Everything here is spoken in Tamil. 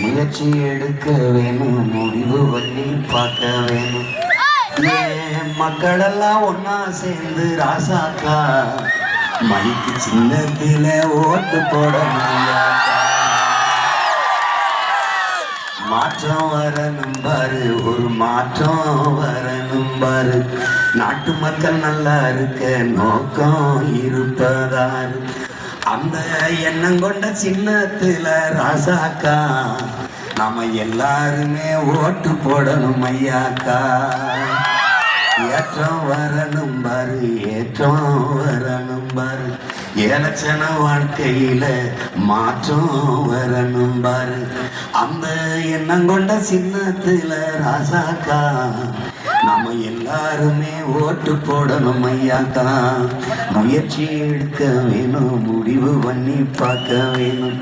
முயற்சி எடுக்க வேணும் முடிவு வழி பார்க்க வேணும். மக்களெல்லாம் ஒன்னா சேர்ந்து ராசாக்கா. மணிக்கு சின்னத்தில ஓட்டு போட மாற்றம் வரணும் பாரு ஒரு மாற்றம் வரணும் பாரு. நாட்டு மக்கள் நல்லா இருக்க நோக்கம் இருப்பதாரு அந்த எண்ணம் கொண்ட சின்னத்துல ராசாக்கா நாம எல்லாருமே ஓட்டு போடணும் ஐயாக்கா. ஏற்றம் வரணும் பாரு ஏற்றம் வரணும் பாரு. ஏலச்சன வாழ்க்கையில மாற்றம் வரணும் பாரு. அந்த எண்ணம் கொண்ட சின்னத்துல ராசாக்கா நாம எல்லாருமே ஓட்டு போடணும் ஐயாக்கா முயற்சி எடுக்க வேணும் முடிவு பண்ணி பார்க்க வேணும்.